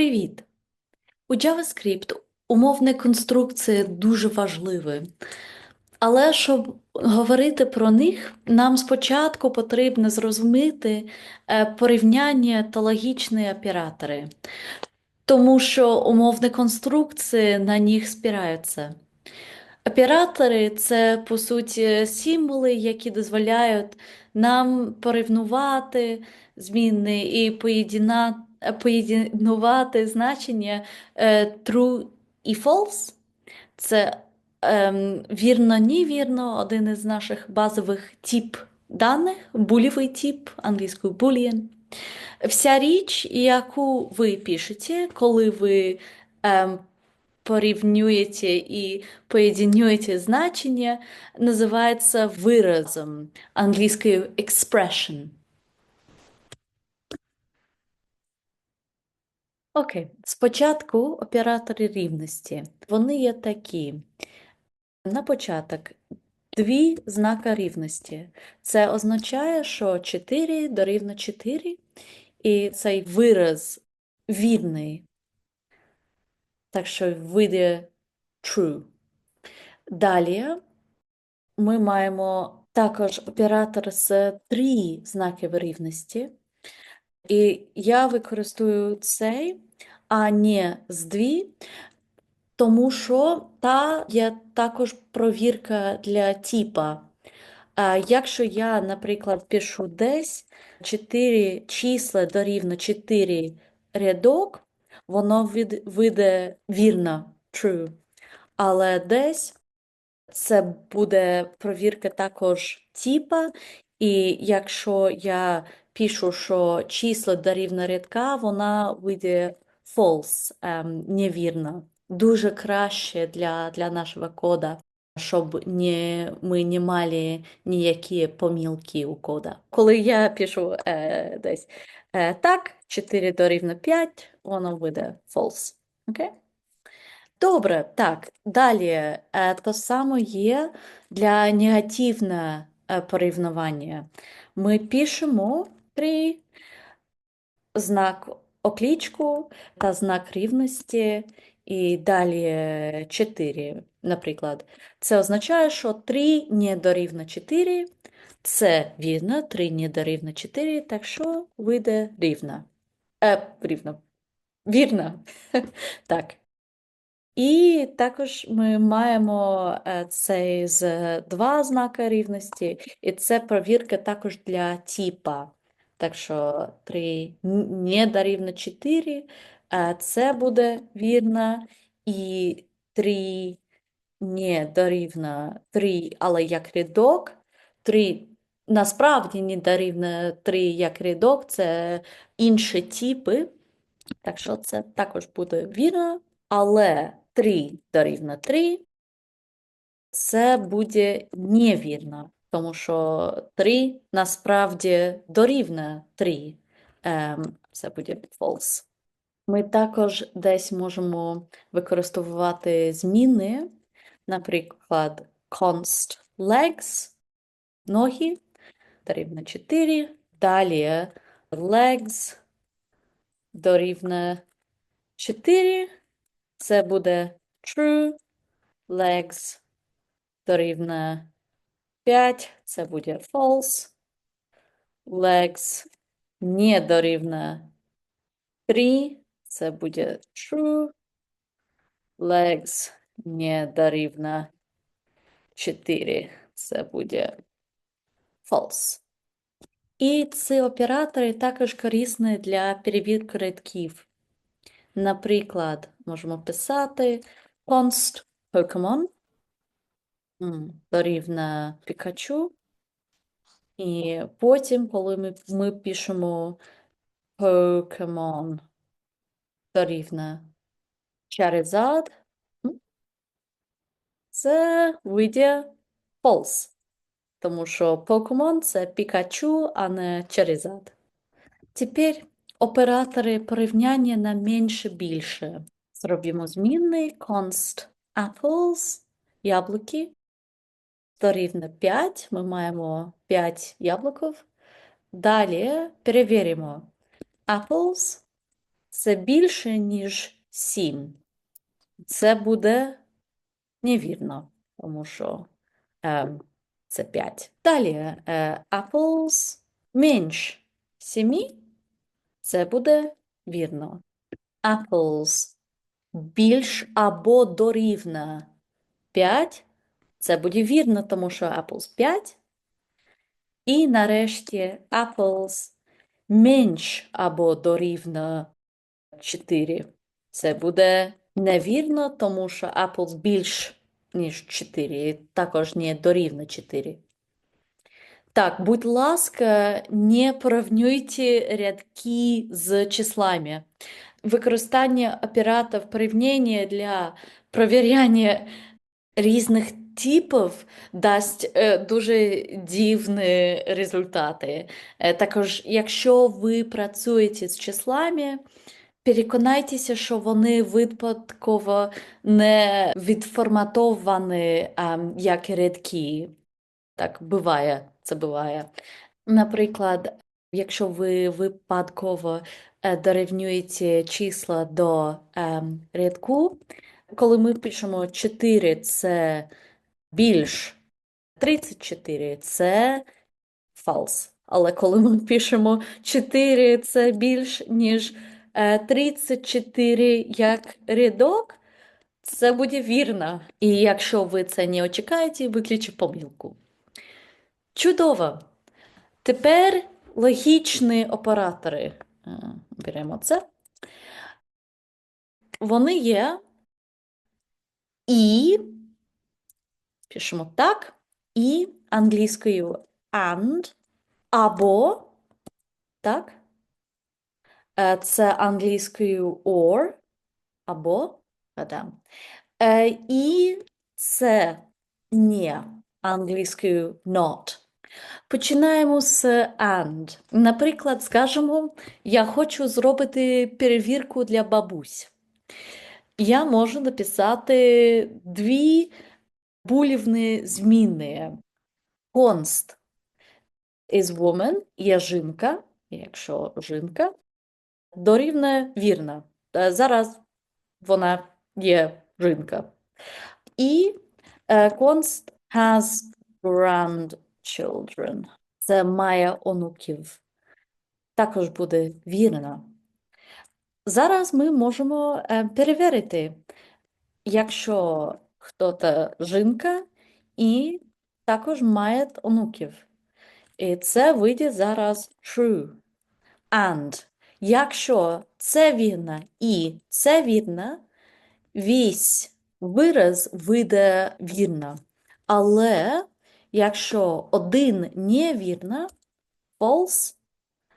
Привіт! У JavaScript умовні конструкції дуже важливі. Але щоб говорити про них, нам спочатку потрібно зрозуміти е, порівняння та логічні оператори, тому що умовні конструкції на них спираються. Оператори це, по суті, символи, які дозволяють нам порівнювати зміни і поєдина- поєднувати значення е, true і false. Це ем, вірно, невірно, один із наших базових тип даних, булєвий тип, англійською boolean. Вся річ, яку ви пишете, коли ви ем, порівнюєте і поєднуєте значення, називається виразом англійською expression. Окей, спочатку оператори рівності. Вони є такі. На початок дві знака рівності. Це означає, що 4 дорівнює 4, і цей вираз вірний. Так що вийде true. Далі ми маємо також оператор з три знаки рівності. І я використовую цей, а не з дві, тому що та є також провірка для типа. Якщо я, наприклад, пишу десь 4 числа дорівно 4 рядок, воно вийде вірно, true. Але десь це буде провірка також типа, і якщо я пишу, що число дорівнює рядка, вона вийде false, ем, невірно. Дуже краще для, для нашого кода, щоб не, ми не мали ніякі помилки у кода. Коли я пишу е, десь е, так, 4 дорівнює 5, воно вийде false. Окей? Добре, так, далі е, то саме є для негативного е, порівняння. Ми пишемо три знак окличку та знак рівності, і далі 4, наприклад. Це означає, що 3 не дорівнює 4, це вірно, 3 не дорівнює 4, так що вийде рівно. Е, рівно. Вірно. Так. І також ми маємо е, цей з два знака рівності, і це провірка також для типа. Так що 3 не дорівнює 4, а це буде вірно, і 3 не дорівнює 3, але як рядок, 3 насправді не дорівнює 3 як рядок, це інші типи, так що це також буде вірно, але 3 дорівнює 3, це буде невірно, тому що 3 насправді дорівнює 3. Ем, це буде false. Ми також десь можемо використовувати зміни, наприклад, const legs, ноги, дорівнює 4, далі legs дорівнює 4, це буде true, legs дорівнює 5, це буде false, legs не дорівнює 3, це буде true, legs не дорівнює 4, це буде false. І ці оператори також корисні для перевірки рядків. Наприклад, можемо писати const Pokemon м, Пікачу. І потім, коли ми, ми пишемо Pokemon дорівнює Charizard, м, це вийде false. Тому що Pokemon це Пікачу, а не Charizard. Тепер оператори порівняння на менше-більше. Зробимо змінний const apples, яблуки, дорівнює 5. Ми маємо 5 яблуків. Далі перевіримо. Apples це більше, ніж 7. Це буде невірно, тому що е, це 5. Далі, е, apples менш 7. Це буде вірно. Apples більш або дорівна 5. Це буде вірно, тому що apples 5. І нарешті apples менш або дорівна 4. Це буде невірно, тому що apples більш, ніж 4, і також не дорівна 4. Так, будь ласка, не порівнюйте рядки з числами. Використання оператив порівняння для перевіряння різних типів дасть е, дуже дивні результати. Е, Також, якщо ви працюєте з числами, переконайтеся, що вони випадково не відформатовані як рядки. Так, буває, це буває. Наприклад, якщо ви випадково е, дорівнюєте числа до ем, рядку, коли ми пишемо 4 це більш 34 це false. Але коли ми пишемо 4 це більш ніж е, 34 як рядок, це буде вірно. І якщо ви це не очікаєте, виключіть помилку. Чудово! Тепер логічні оператори. Е, Беремо це. Вони є і, пишемо так, і англійською and, або, так, Е, це англійською or, або, да. Е, і це не англійською not. Починаємо з and. Наприклад, скажемо, я хочу зробити перевірку для бабусь. Я можу написати дві булівні зміни. Const is woman є жінка, якщо жінка, дорівнює вірна. Е, Зараз вона є жінка. І е, const has grandchildren. Це має онуків. Також буде вірно. Зараз ми можемо е, перевірити, якщо хто-то жінка і також має онуків. І це вийде зараз true. And якщо це вірно і це вірно, весь вираз вийде вірно. Але якщо один невірно, false,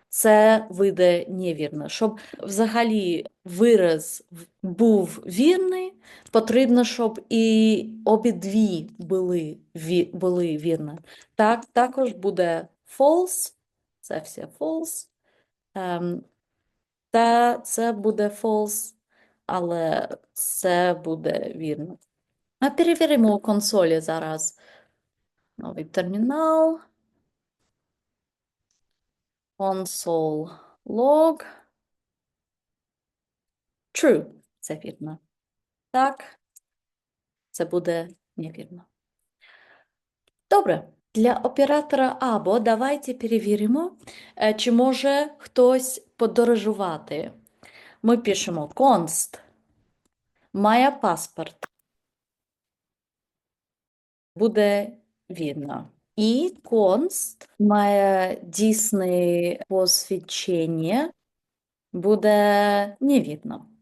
це вийде невірно. Щоб взагалі вираз був вірний, потрібно, щоб і обидві були, ві, були вірні. Так, також буде false, це все false, ем, та це буде false, але це буде вірно. А перевіримо у консолі зараз. Новий термінал. Console log. True. Це вірно. Так. Це буде невірно. Добре. Для оператора або давайте перевіримо, е, чи може хтось подорожувати. Ми пишемо const. Має паспорт. Буде вірно. І const має дійсне посвідчення, буде невірно.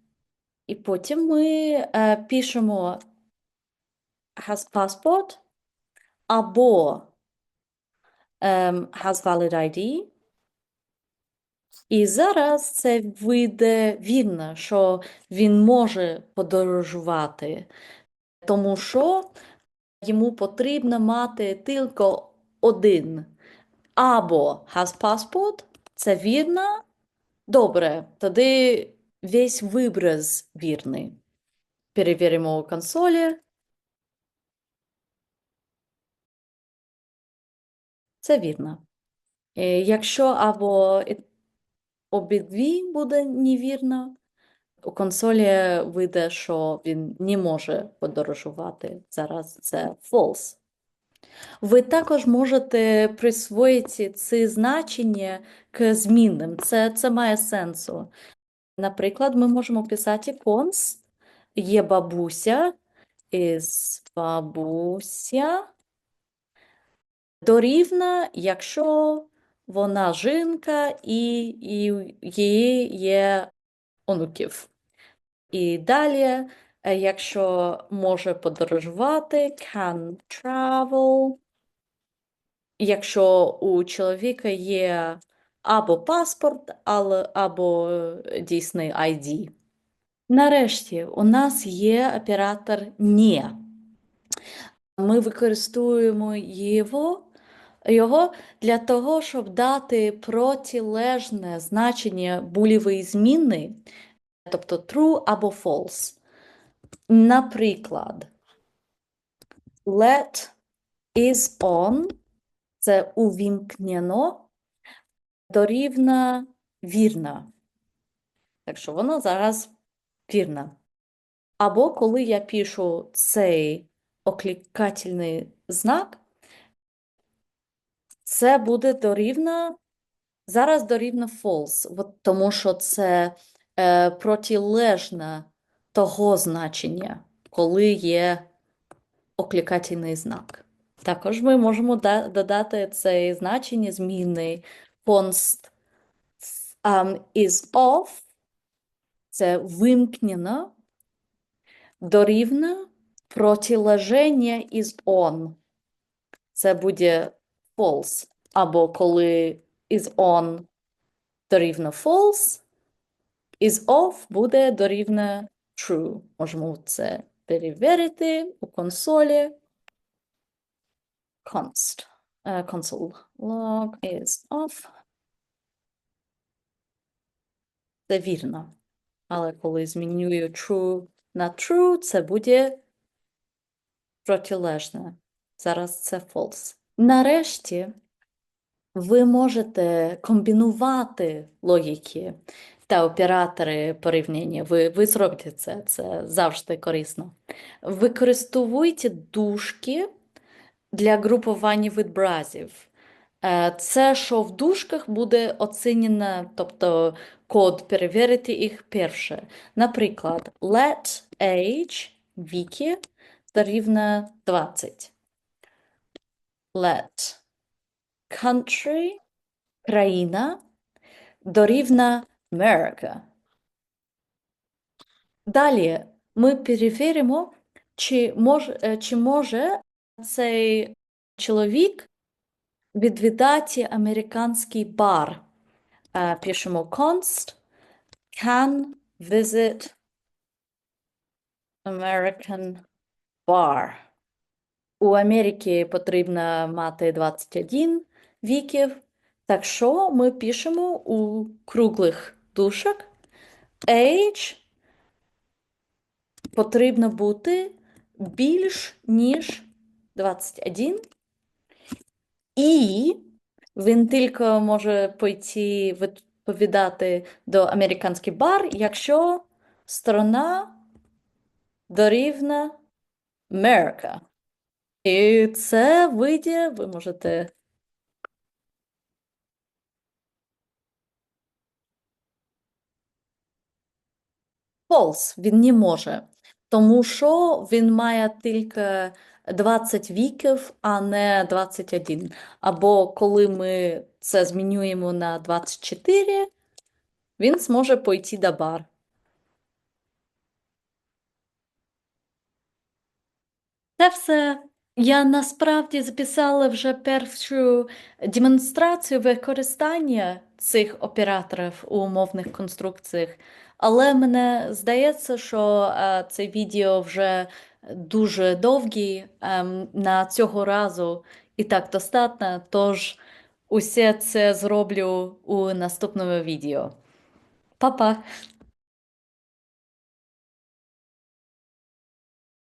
І потім ми е, пишемо has passport або ем, has valid ID. І зараз це вийде вірно, що він може подорожувати, тому що йому потрібно мати тільки один. Або has passport, це вірно. Добре, тоді весь вибраз вірний. Перевіримо у консолі. Це вірно. Е, Якщо або обидві буде невірно, У консолі вийде, що він не може подорожувати. Зараз це false. Ви також можете присвоїти ці значення к змінним. Це, це має сенсу. Наприклад, ми можемо писати конс, є бабуся, із бабуся дорівна, якщо вона жінка і, і її є онуків. І далі, е, якщо може подорожувати, can travel. Якщо у чоловіка є або паспорт, або е, дійсний ID. Нарешті, у нас є оператор «не». Ми використовуємо його, його для того, щоб дати протилежне значення булівої зміни, тобто true або false. Наприклад, let is on це увімкнено дорівна вірна. Так що воно зараз вірна. Або коли я пишу цей окликательний знак, це буде дорівна, зараз дорівна false, от тому що це е, протилежне того значення, коли є окликательний знак. Також ми можемо да- додати це значення змінний const um, is off, це вимкнено, дорівна протилеження is on. Це буде false. Або коли is on дорівна false, is off буде дорівна true. Можемо це перевірити у консолі. Const. е, console log is off. Це вірно. Але коли змінюю true на true, це буде протилежне. Зараз це false. Нарешті ви можете комбінувати логіки та оператори порівняння. Ви, ви зробите це, це завжди корисно. Використовуйте дужки для групування відобразів. Е, Це, що в дужках буде оцінено, тобто код перевірити їх перше. Наприклад, let age віки дорівнює 20. Let country країна дорівнює America. Далі ми перевіримо, чи може, чи може цей чоловік відвідати американський бар. Е, Пишемо const can visit American bar. У Америці потрібно мати 21 віків, так що ми пишемо у круглих дужках age потрібно бути більш ніж 21, і він тільки може пойти відповідати до американський бар, якщо сторона дорівна America. І це вийде, ви можете false, він не може, тому що він має тільки 20 віків, а не 21. Або коли ми це змінюємо на 24, він зможе пойти до бар. Це все. Я насправді записала вже першу демонстрацію використання цих операторів у умовних конструкціях, але мене здається, що е, це відео вже дуже довгі ем, на цього разу і так достатньо, тож усе це зроблю у наступному відео. Па-па!